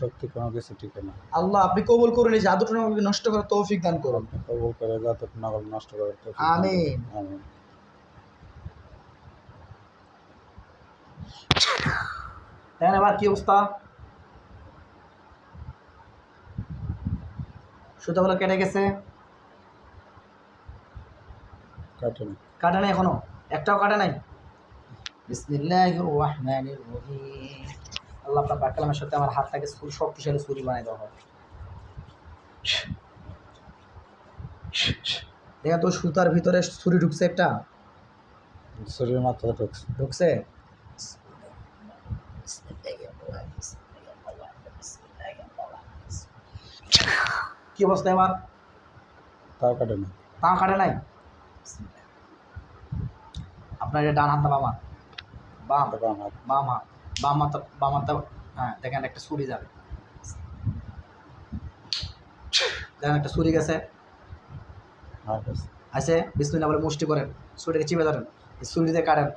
শক্তি কোনো কিছু টিকে না। আল্লাহ আপনি কবুল করুন এই নষ্ট করার তৌফিক দান করুন। কবল করে নষ্ট করে তৌফিক আমিন। আমিন। দেখেন এবার কি অবস্থা? সুতাগুলো কেটে গেছে। কাটে নাই এখনও? একটাও কাটে নাই? বিসমিল্লাহির রহমানির রহিম। আল্লাহ আপনার বাক্যালামের সাথে আমার হাতটাকে শক্তিশালী ছুরি বানিয়ে দেওয়া হয় দেখেন তো সুতার ভিতরে ছুরি ঢুকছে একটা? শরীর মাত্রা ঢুকছে। ঢুকছে? কি অবস্থা এবার? তাও কাটে না তা কাটে নাই? আপনার এটা ডান হাত না বাম হাত। বাম? বাম হাত। বাম হাত। বাম হাতটা হ্যাঁ দেখেন একটা ছুরি যাবে। দেখেন একটা ছুরি গেছে। আছে বিসমিল্লাহ বলে মুষ্টি করেন ছুরিটাকে চিপে ধরেন এই ছুরি দিয়ে কাটেন।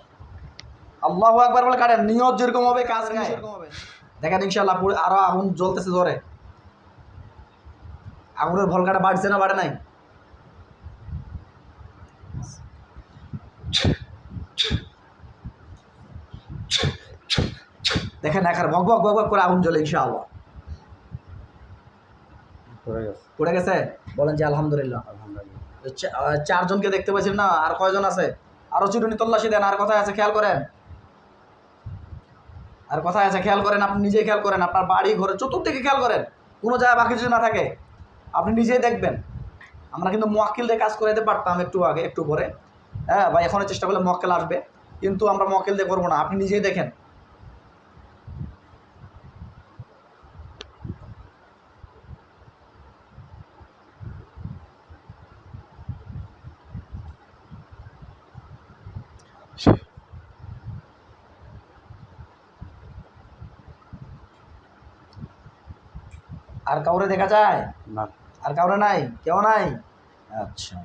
আল্লাহু একবার বলে কাটেন নিয়ত যেরকম হবে কাজ যেরকম হবে। দেখেন ইনশাআল্লাহ পুরো আরও আগুন জ্বলতেছে জোরে। আগুনের ভলকাটা বাড়ছে না বাড়ে নাই? দেখেন ভক ভক ভক ভক করে আগুন জ্বলে ইনশাআল্লাহ। পড়ে গেছে। পড়ে গেছে? বলেন যে আলহামদুলিল্লাহ। আহ, চারজনকে দেখতে পাচ্ছেন না? আর কয়জন আছে? আরও চিরুনি তল্লাশি দেন আর কোথায় আছে খেয়াল করেন? আর কোথায় আছে খেয়াল করেন আপনি নিজেই খেয়াল করেন আপনার বাড়ি ঘরে চতুর্দিকে খেয়াল করেন। কোনো জায়গায় বাকি যদি না থাকে আপনি নিজেই দেখবেন। আমরা কিন্তু মোয়াক্কিল দিয়ে কাজ করে দিতে পারতাম একটু আগে একটু পরে। হ্যাঁ বা এখনও চেষ্টা করলে মক্কেল আসবে। কিন্তু আমরা মক্কেল দিয়ে করব না আপনি নিজেই দেখেন। আর কাউরে দেখা যায়? না। আর কাউরে নাই? কেউ নাই? আচ্ছা।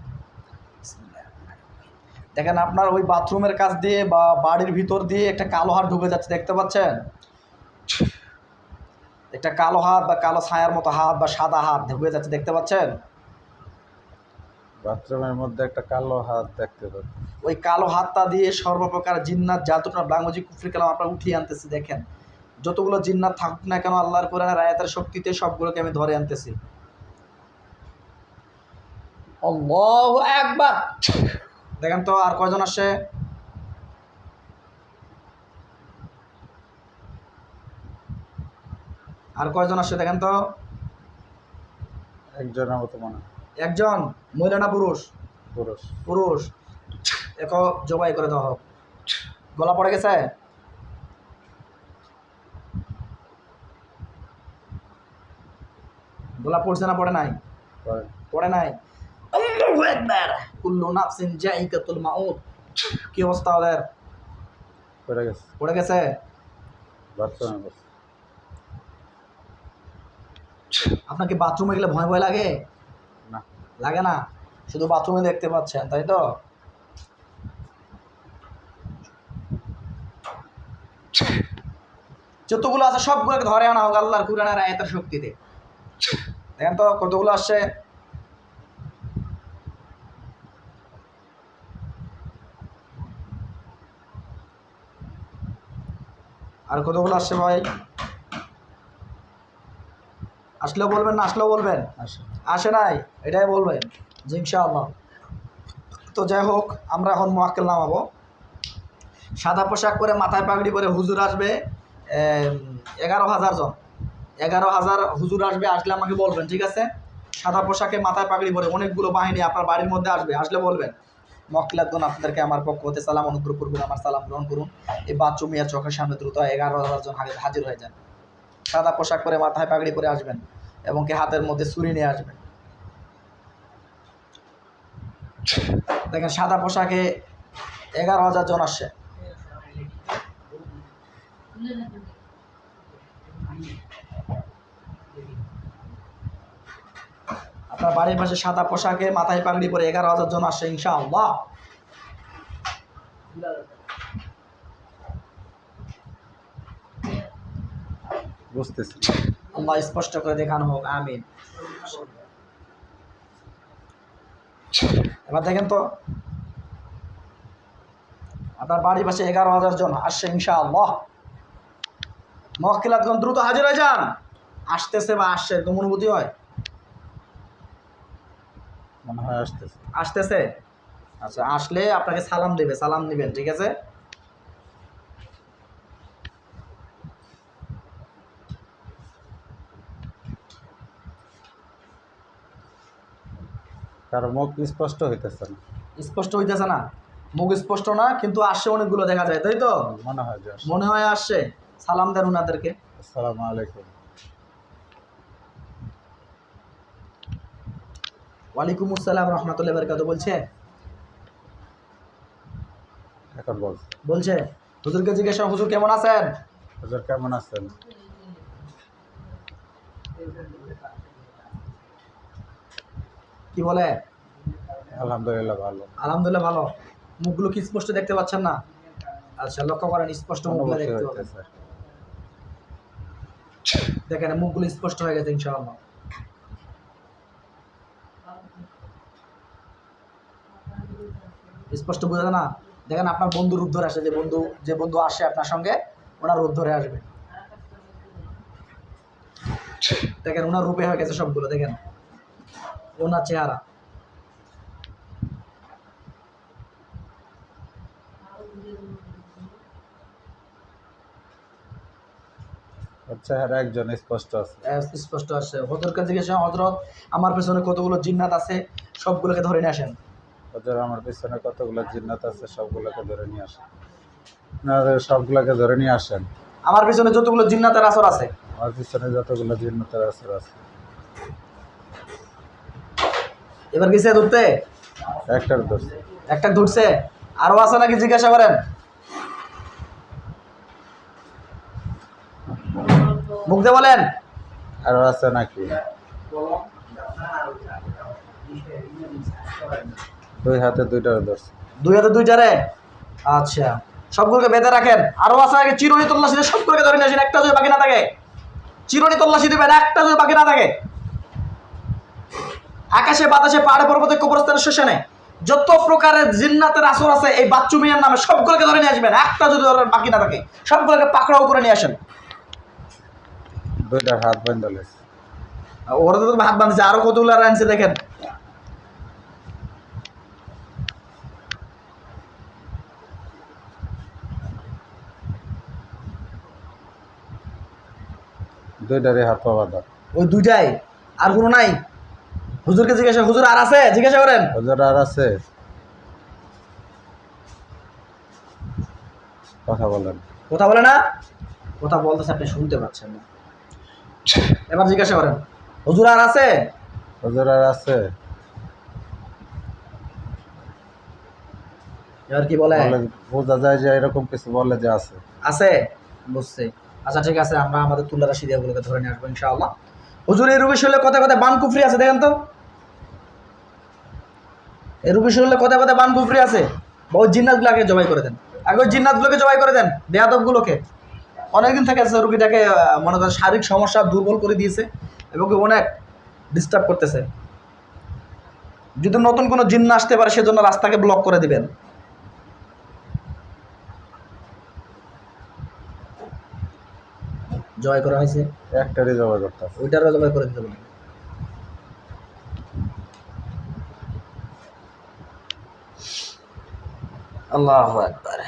দেখেন আপনার ওই বাথরুমের কাছ দিয়ে বা বাড়ির ভিতর দিয়ে একটা কালো হাত ঢুকে যাচ্ছে দেখতে পাচ্ছেন? একটা কালো হাত বা কালো ছায়ার মতো হাত বা সাদা হাত ঢুকে যাচ্ছে দেখতে পাচ্ছেন? বাথরুমের মধ্যে একটা কালো হাত দেখতে পাচ্ছি। ওই কালো হাতটা দিয়ে সর্বপ্রকার জিন্নাত জাতুটা বাংলাজি কুফরি কালাম আপনার উঠিয়ে আনতেছি দেখেন। যতগুলো জিন্নাত থাকুক না কেন আল্লাহর কোরআনের আয়াতের শক্তিতে সবগুলোকে আমি ধরে আনতেছি। একবার দেখেন তো আর কয়জন আসে আর কয়জন আসে দেখেন তো? একজনের মতো মনে একজন? মহিলা না পুরুষ? পুরুষ। পুরুষ। এক জবাই করে দেওয়া হোক গলা পড়ে গেছে? গলা পড়ছে না পড়ে নাই? পড়ে। নাই? কুল্লু নাফসিন জাইকাতুল মাউত। কি অবস্থা ওদের? পড়ে গেছে। পড়ে গেছে? আপনাকে বাথরুমে গেলে ভয় ভয় লাগে? না। লাগে না? শুধু বাথরুমে দেখতে পাচ্ছেন তাই তো? যতগুলো আছে সবগুলোকে ধরে আনা হোক আল্লাহর কুরানের আয়াতের শক্তিতে। দেখেন তো কতগুলো আসছে? আর কতগুলো আসছে ভাই? আসলেও বলবেন না আসলেও বলবেন? আসে। নাই? এটাই বলবেন জি ইনশাআল্লাহ। তো যাই হোক আমরা এখন মোয়াক্কেল নামাবো। সাদা পোশাক পরে মাথায় পাগড়ি পরে হুজুর আসবে এগারো হাজার জন। এগারো হাজার হুজুর আসবে, আসলে আমাকে বলবেন, ঠিক আছে? সাদা পোশাকে মাথায় পাগড়ি পরে অনেকগুলো বাহিনী আপনার বাড়ির মধ্যে আসবে, আসলে বলবেন। মক্কিলাতগণ আপনাদেরকে আমার পক্ষ হতে সালাম, অনুগ্রহ করবেন, আমার সালাম গ্রহণ করুন। এই বাচ্চু মিয়ার চোখের সামনে দ্রুত এগারো হাজার জন হাজির- হয়ে যান। সাদা পোশাক পরে মাথায় পাগড়ি পরে আসবেন এবং কি হাতের মধ্যে ছুরি নিয়ে আসবেন। দেখেন, সাদা পোশাকে এগারো হাজার জন আসছে। আপনার বাড়ির পাশে সাদা পোশাকে মাথায় পাগড়ি পরে এগারো হাজার জন আসছে ইনশাআল্লাহ। বুঝতেছি। আল্লাহ স্পষ্ট করে দেখানো হোক আমিন। এবার দেখেন তো আপনার বাড়ির পাশে এগারো হাজার জন আসছে ইনশাআল্লাহ। মহকিলাতগণ দ্রুত হাজির হয়ে যান। আসতেছে বা আসছে এরকম অনুভূতি হয়। মনে হয় আসতেছে। আসতেছে? আচ্ছা আসলে আপনাকে সালাম দেবে সালাম নেবেন ঠিক আছে? কারও মুখ স্পষ্ট হইতেছে না। স্পষ্ট হইতেছে না? মুখ স্পষ্ট না কিন্তু আসছে অনেকগুলো দেখা যায় তাই তো? মনে হয় মনে হয় আসছে সালাম দেন ওনাদেরকে আসসালামু আলাইকুম। ওয়ালাইকুম আসসালাম রহমতুল্লাহ বরকাত বলছে? এখন বলছে বলছে হুজুরকে জিজ্ঞাসা হুজুর কেমন আছেন? হুজুর কেমন আছেন? কি বলে? আলহামদুলিল্লাহ ভালো। আলহামদুলিল্লাহ ভালো। মুখগুলো কি স্পষ্ট দেখতে পাচ্ছেন না? আচ্ছা লক্ষ্য করেন স্পষ্ট মুখগুলো দেখতে হইতেছে। দেখেন মুখগুলো স্পষ্ট হয়ে গেছে ইনশাআল্লাহ। স্পষ্ট বোঝা যায় না। দেখেন আপনার বন্ধু রূপ ধরে আসে যে বন্ধু যে বন্ধু আসে আপনার সঙ্গে ওনার রূপ ধরে আসবে। দেখেন ওনার রূপে হয়ে গেছে সবগুলো দেখেন। ওনার চেহারা। একজন স্পষ্ট আছে। আহ, স্পষ্ট জিজ্ঞেস হজরত আমার পেছনে কতগুলো জিন্নাত আছে? সবগুলোকে ধরে নিয়ে আসেন। হুজুর আমার পিছনে কতগুলো জিন্নাত আছে সবগুলোকে ধরে নিয়ে আসেন। আপনাদের সবগুলোকে ধরে নিয়ে আসেন। আমার পেছনে যতগুলো জিন্নাতের আসর আছে। আমার পিছনে যতগুলো জিন্নাতের আসর আছে। এবার গেছে ধরতে? একটার দোষ একটা ধরছে? আরও আছে নাকি জিজ্ঞাসা করেন? মুখ দিয়ে বলেন। আরও আছে নাকি? দুই হাতে দুইটার দোষ দুই হাতে দুইটারে আচ্ছা। সবগুলোকে বেঁধে রাখেন। আরও আছে চিরুনি তল্লাশি দিয়ে সবগুলোকে ধরে নিয়ে আসেন একটা যদি বাকি না থাকে। চিরুনি তল্লাশি দিবেন একটা যদি বাকি না থাকে। আকাশে বাতাসে পাহাড়ে পর্বতে কবরস্থানের শ্মশানে যত প্রকারের জিন্নাতের আসর আছে এই বাচ্চু মিয়ার নামে সবগুলোকে ধরে নিয়ে আসবেন একটা যদি ধরে বাকি না থাকে সবগুলোকে পাকড়াও করে নিয়ে আসেন। দুইটার হাত বান্ধলেছে ওরা তো হাত বাঁধছে আরও কতগুলো আনছে দেখেন। দুইটারই হাত পা বাঁধা। ওই দুইটাই? আর কোনো নাই? হুজুরকে জিজ্ঞাসা হুজুর আর আছে? জিজ্ঞাসা করেন। হুজুর আর আছে। কথা বলেন। কথা বলে না? কথা বলতেছে আপনি শুনতে পাচ্ছেন না। এবার জিজ্ঞাসা করেন। হুজুর আর আছে? হুজুর আর আছে। এবার কি বলে? বলে বোঝা যায় যে এরকম কিছু বলে যে আছে। আছে? বুঝছি। আচ্ছা ঠিক আছে, আমরা আমাদের তুলা রাশি দিয়াগুলোকে ধরে নিয়ে আসব, ইনশাআল্লাহ। হুজুর, এই রুবি শরীরে কথা কথা বান কুফরি আছে, দেখেন তো। এই রুবি শরীরে কথা কথা বান কুফরি আছে। বা ওই জিন্নাতগুলোকে জবাই করে দেন। আগে জিন্নাতগুলোকে জবাই করে দেন, বেয়াদবগুলোকে। অনেকদিন থেকে আছে, রুগীটাকে মনে করেন শারীরিক সমস্যা দুর্বল করে দিয়েছে এবং অনেক ডিস্টার্ব করতেছে। যদি নতুন কোনো জিন্ন আসতে পারে, সেজন্য রাস্তাকে ব্লক করে দিবেন। জয় করা হয়েছে? একটারই জবাই করতে আছে ওইটারও জবাই করে দিতে বলুন আল্লাহ একবার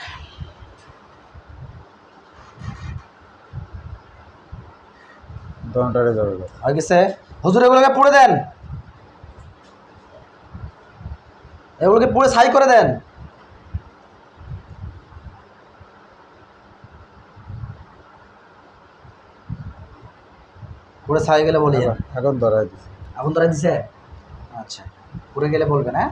দোনটারই জবাই করতে হয়ে গেছে হুজুর এগুলোকে পুড়ে দেন। এগুলোকে পুড়ে ছাই করে দেন। পুড়ে ছাই গেলে বলি। এখন- ধরাই দিছে। এখন ধরে দিছে? আচ্ছা পুরে গেলে বলবেন হ্যাঁ?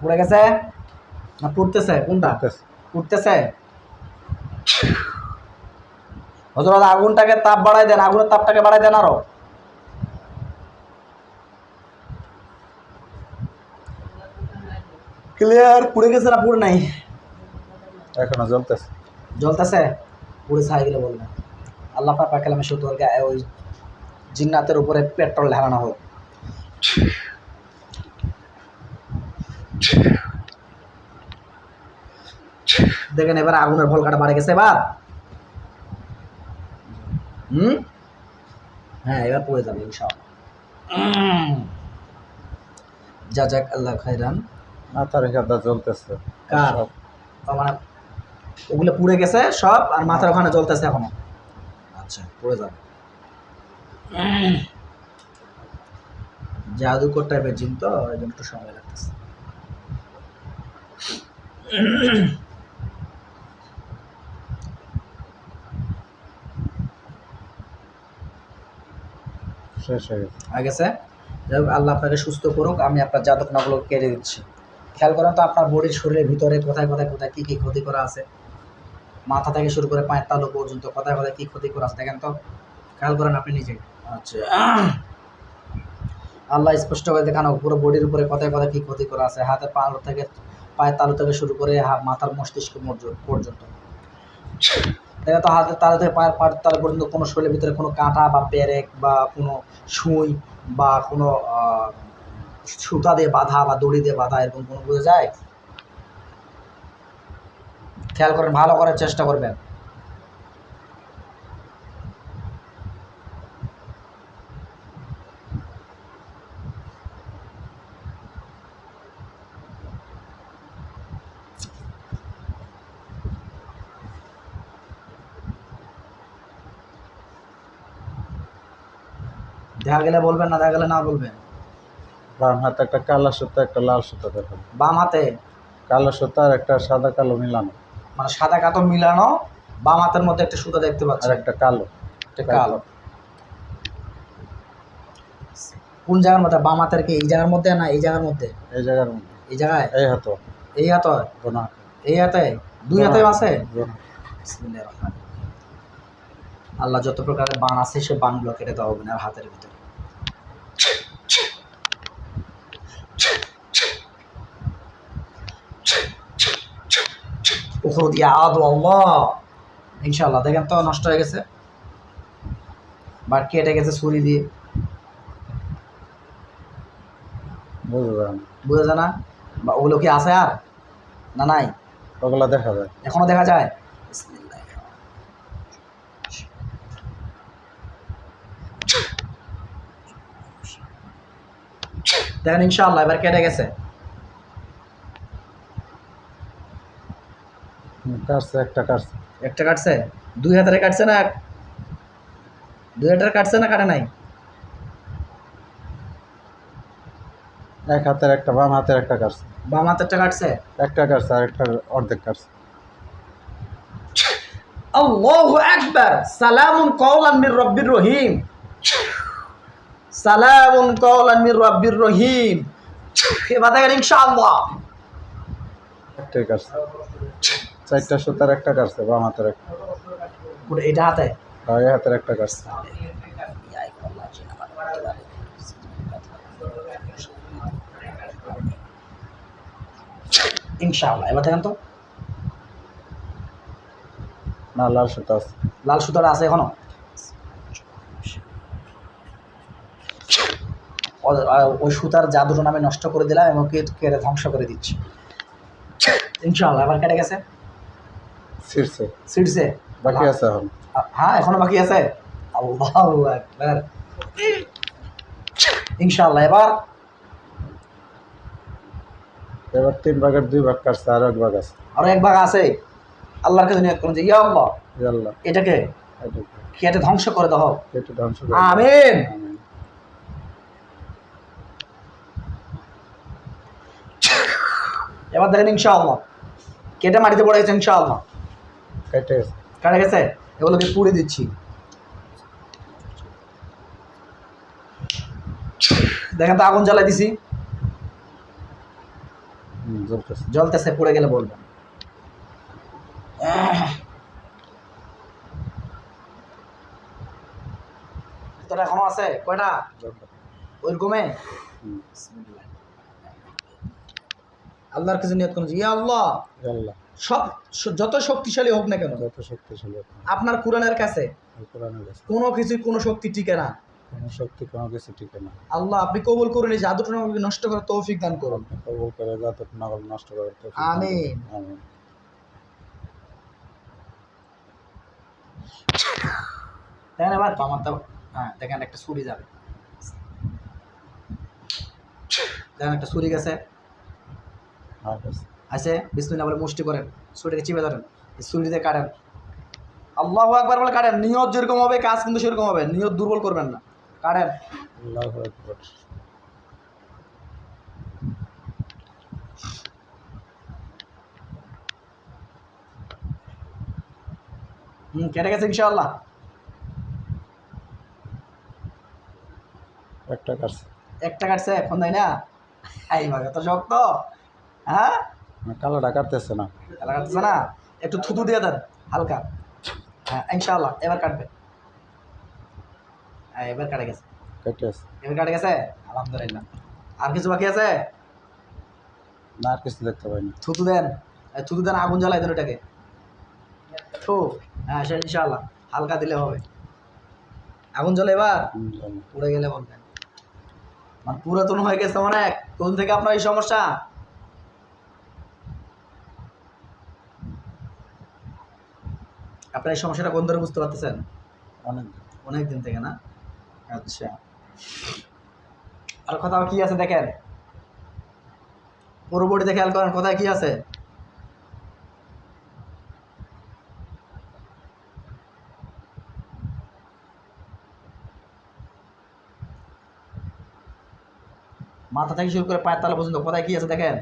পড়ে গেছে? না পড়তেছে। কোনটা। উঠতেছে হজরত আগুনটাকে তাপ বাড়াই দেন আগুনের তাপটাকে বাড়াই দেন আরও। ক্লিয়ার পুড়ে গেছে না পুড়ে নাই? এখনও জ্বলতেছে। জ্বলতেছে? পুড়ে ছাই গেলে বলবেন আল্লাহ পাক কালামে শুধু ওই জিন্নাতের উপরে পেট্রোল ঢালানো হোক। দেখেন এবার আগুনের ভলকাটা বাড়ে গেছে এবার। হুম? হ্যাঁ এবার পড়ে যাবে ইনশাআল্লাহ। উম। যা যাক আল্লাহ খাইরান মাথার এখানটা জ্বলতেছে। কার? সব তার মানে ওগুলো পুড়ে গেছে সব আর মাথার ওখানে জ্বলতেছে এখনও। আচ্ছা পুড়ে যাবে। জাদুকর টাইপের জিন তো জন্য একটু সময় লাগতেছে। যাই আল্লাহ আপনাকে সুস্থ করুক আমি আপনার জাতক নগলো কেটে দিচ্ছি খেয়াল করেন তো আপনার বডির শরীরের ভিতরে কোথায় কোথায় কোথায় কী কী ক্ষতি করা আছে। মাথা থেকে শুরু করে পায়ের তালু পর্যন্ত, কথায় কথায় কী ক্ষতি করা আছে দেখেন তো। খেয়াল করেন আপনি নিজে। আচ্ছা। আল্লাহ স্পষ্ট করে দেখানো, পুরো বডির উপরে কথায় কথায় কী ক্ষতি করা আছে। হাতে পা থেকে, পায়ের তালু থেকে শুরু করে মাথার মস্তিষ্ক পর্যন্ত। দেখেন তো হাতের তালু থেকে পায়ের পায়ের তালু পর্যন্ত কোনো শরীরের ভিতরে কোনো কাঁটা বা পেরেক বা কোনো সুই বা কোনো সুতা দিয়ে বাঁধা বা দড়ি দিয়ে বাঁধা এরকম কোনো বোঝা যায়? খেয়াল করেন ভালো করার চেষ্টা করবেন। দেখা গেলে বলবেন না দেখা গেলে না বলবেন? বাম হাতে একটা কালো সুতা একটা লাল সুতা দেখুন। বাম হাতে? কালো সুতা আর একটা সাদা কালো মিলানো। মানে সাদা কাতো মিলানো বাম হাতের মধ্যে একটা সুতা দেখতে আর পাচ্ছি একটা কালো। একটা কালো। কোন জায়গার মধ্যে? বাম হাতের কি এই জায়গার মধ্যে না এই জায়গার মধ্যে? এই জায়গার মধ্যে। এই জায়গায়? এই হাতো। এই হাতে? গোনা এই হাতে? দুই হাতে। আছে। আল্লাহ যত প্রকারের বান আছে সে বানগুলো কেটে দেওয়া হবে না হাতের ভিতরে। উখরুদ ইয়া আদু আল্লাহ ইনশাআল্লাহ দেখেন তো নষ্ট হয়ে গেছে। বাট কেটে গেছে ছুরি দিয়ে। পারেন যায় না? বা ওগুলো কি আছে আর? না নাই? ওগুলো দেখা যায়। এখনও দেখা যায়? দেখেন ইনশাআল্লাহ এবার কেটে গেছে। কাটছে একটা কাটছে। একটা কাটছে? দুই হাতের কাটছে না দুই হাতের কাটছে না কাটে নাই? এক হাতের একটা বাম হাতের একটা কাটছে। বাম হাতেরটা কাটছে? একটা কাটছে আর একটা অর্ধেক কাটছে। আল্লাহু আকবার! সালামুন কওলান মির রব্বির রহিম। সালামুন কওলান মির রব্বির রহিম। এবার দেখেন ইনশাআল্লাহ। একটাই কাটছে। চারটা সুতার একটা কাটছে বাম হাতের একটা। পুরো এটা হাতে? আর এই হাতের একটা কাটছে ইনশাআল্লাহ এবার দেখেন তো। না লাল সুতা আছে। লাল সুতাটা আছে এখনও? ওই সুতার জাদুটা আমি নষ্ট করে দিলাম এবং কেটে ধ্বংস করে দিচ্ছি। ইনশাআল্লাহ আবার কেটে গেছে। ছিঁড়ছে সিটসে বাকি আছে এখন। হ্যাঁ এখনও বাকি আছে? আল্লাহু আকবার। ইনশাআল্লাহ এবার? এবার তিন ভাগের দুই ভাগ কাটছে আরও এক ভাগ আছে। আরও এক ভাগ আছে? আল্লাহর কাছে নিয়ত করুন যে ইয়া আল্লাহ। আল্লাহ। এটাকে? কেটে ধ্বংস করে দাও। কেটে ধ্বংস করে আমিন। এবার দেখেন ইনশাআল্লাহ। কেটে মাটিতে পড়ে গেছে ইনশাআল্লাহ। কেটে গেছে। কাটা গেছে? এগুলোকে পুড়ে দিচ্ছি। দেখেন তো আগুন জ্বালাই দিছি। জ্বলতেছে। জ্বলতেছে পুড়ে গেলে বলবেন তোরা এখনও আছে? কয়টা। ওইরকমে আল্লাহর কিছু নিয়ত করছি ইয়া আল্লাহ। আল্লাহ। সব যত শক্তিশালী হোক না কেন যত শক্তিশালী হোক আপনার কোরআনের কাছে কোরআনের কাছে। কোনো কোনো শক্তি টিকে না। কোনো শক্তি কোনো কিছু টিকে না। আল্লাহ আপনি কবুল করুন এই জাদুটা আমাকে নষ্ট করে তৌফিক দান করুন। কবুল করে নগর নষ্ট করে আমিন। আমিন। দেখেন এবার আমার তো হ্যাঁ দেখেন একটা ছুরি যাবে। দেখেন একটা ছুরি গেছে। আর কাছে আছে বিসমিল্লাহ বলে মুষ্টি করেন ছুরিটাকে চিপে ধরেন ছুরি দিয়ে কাটেন। আল্লাহ একবার বলে কাটেন নিয়ত যেরকম হবে কাজ কিন্তু সেরকম হবে নিয়ত দুর্বল করবেন না। কাটেন। হুম কেটে গেছে ইনশাআল্লাহ। একটা কাছে একটা কাটছে এখন তাই না? এই ভাগে তো শক্ত। হ্যাঁ? কালোটা কাটতেছে না। তাহলে কাটতেছে না? একটু থুতু দিয়ে দেন হালকা। হ্যাঁ ইনশাআল্লাহ এবার কাটবে। হ্যাঁ এবার কাটে গেছে। কেটে আছে এবার কাটে গেছে? আলহামদুলিল্লাহ। আর কিছু বাকি আছে? না আর কিছু দেখতে পাইনি থুতু দেন থুতু দেন আগুন জ্বালাই দেন ওটাকে। থু হ্যাঁ সে ইনশাআল্লাহ হালকা দিলে হবে। আগুন জ্বলে এবার? পুড়ে গেলে বলবেন। মানে পুরাতন হয়ে গেছে অনেক। কোন থেকে আপনার এই সমস্যা? আপনার এই সমস্যাটা কোন ধরে বুঝতে পারতেছেন? অনেক অনেক দিন থেকে না? আচ্ছা। আর কোথাও কি আছে দেখেন? পরবর্তীতে খেয়াল করেন কোথায় কি আছে? মাথা থেকে শুরু করে পায়ের তালা পর্যন্ত কোথায় কি আছে দেখেন?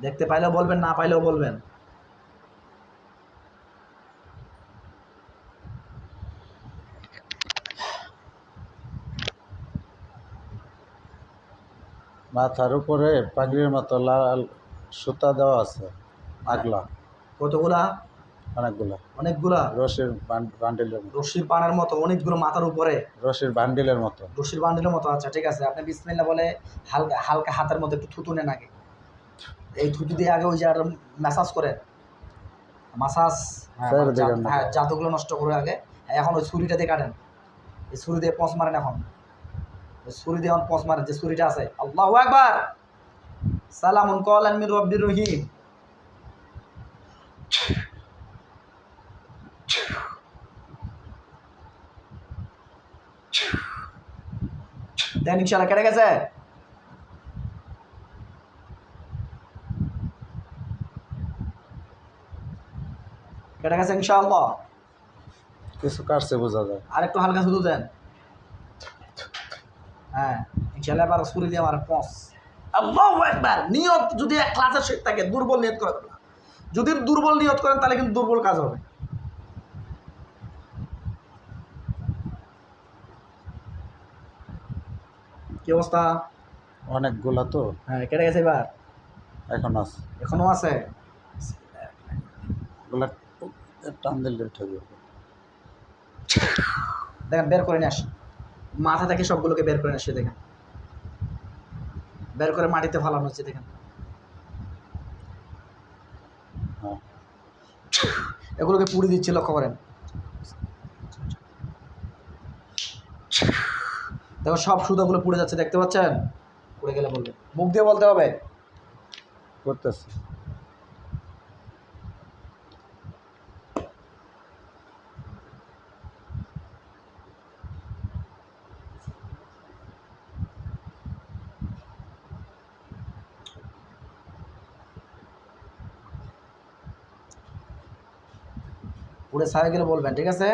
দেখতে পাইলেও বলবেন না পাইলেও বলবেন। মাথার উপরে পাগড়ির মতো লাল সুতা দেওয়া আছে আগলা। কতগুলা? অনেকগুলা। অনেকগুলা? রশির বান- বান্ডিলের মতো। রশির পানের মতো অনেকগুলো মাথার উপরে? রশির বান্ডিলের মতো। রশির বান্ডিলের মতো আচ্ছা ঠিক আছে। আপনি বিসমিল্লা বলে হালকা হালকা হাতের মধ্যে একটু থুতু নেন আগে। এই থুতু দিয়ে আগে ওই যে আর ম্যাসাজ করেন। মাসাজ হ্যাঁ। হ্যাঁ জাতগুলো নষ্ট করে আগে। এখন ওই ছুরিটা দিয়ে কাটেন। এই ছুরি দিয়ে পঁচ মারেন এখন। ছুরি দিয়ে পঁচ মারেন যে ছুরিটা আছে। আল্লাহ একবার সালামুন কলান মির রব্বির রহিম। দেন ইনশাল্লাহ কেটে গেছে। কেটে গেছে ইনশাআল্লাহ। কিছু কাটছে বোঝা যায়। আর একটু হালকা শুধু দেন। হ্যাঁ ইনশাল্লাহ এবার ছুরি দিয়ে আমার পঁচ আল্লাহ একবার নিয়ত যদি এক ক্লাসের শেখ থাকে দুর্বল নিয়ত করে না। যদি দুর্বল নিয়ত করেন তাহলে কিন্তু দুর্বল কাজ হবে। কি অবস্থা? অনেকগুলা তো। হ্যাঁ কেটে গেছে এবার। এখন আছে। এখনও আছে? ওগুলা টান দিলে দেখেন বের করে নিয়ে আসি মাথা থেকে সবগুলোকে বের করে নিয়ে আসি দেখেন। বের করে মাটিতে ফালানো হচ্ছে, দেখেন। এগুলোকে পুড়ে দিচ্ছি, লক্ষ্য করেন। দেখো, সব সুতাগুলো পুড়ে যাচ্ছে, দেখতে পাচ্ছেন? পুড়ে গেলে বলবে। মুখ দিয়ে বলতে হবে? করতেছে। পুড়ে ছাড়ে গেলে বলবেন ঠিক আছে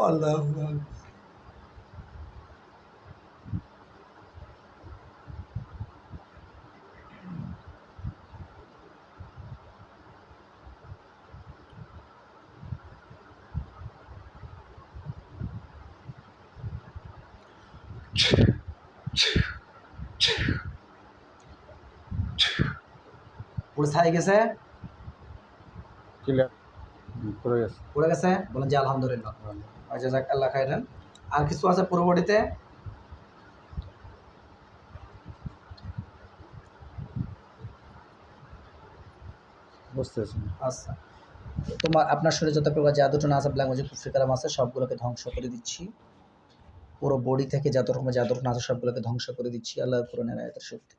আল্লাহ ছাই গেছে? পড়ে গেছে। বলেন যে আলহামদুলিল্লাহ আচ্ছা যাক আল্লাহ খাইলেন আর কিছু আছে পুরো বডিতে বুঝতেছি আচ্ছা। তোমার আপনার শরীরে যত প্রকার জাদুটনা কুফরি কালাম আছে সবগুলোকে ধ্বংস করে দিচ্ছি। পুরো বডি থেকে যত রকমের জাদুটনা আছে সবগুলোকে ধ্বংস করে দিচ্ছি। আল্লাহ কোরআনের আয়াতের শক্তি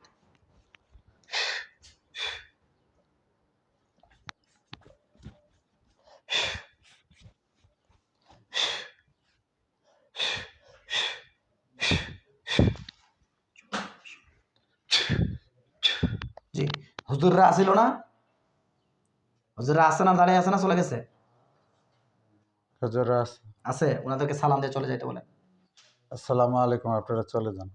জি হুজুররা আসিল না? হুজুররা আসে না দাঁড়িয়ে আসে না চলে গেছে? আসে আছে আছে? ওনাদেরকে সালাম দিয়ে চলে যাইতে বলেন। আসসালামু আলাইকুম আপনারা চলে যান।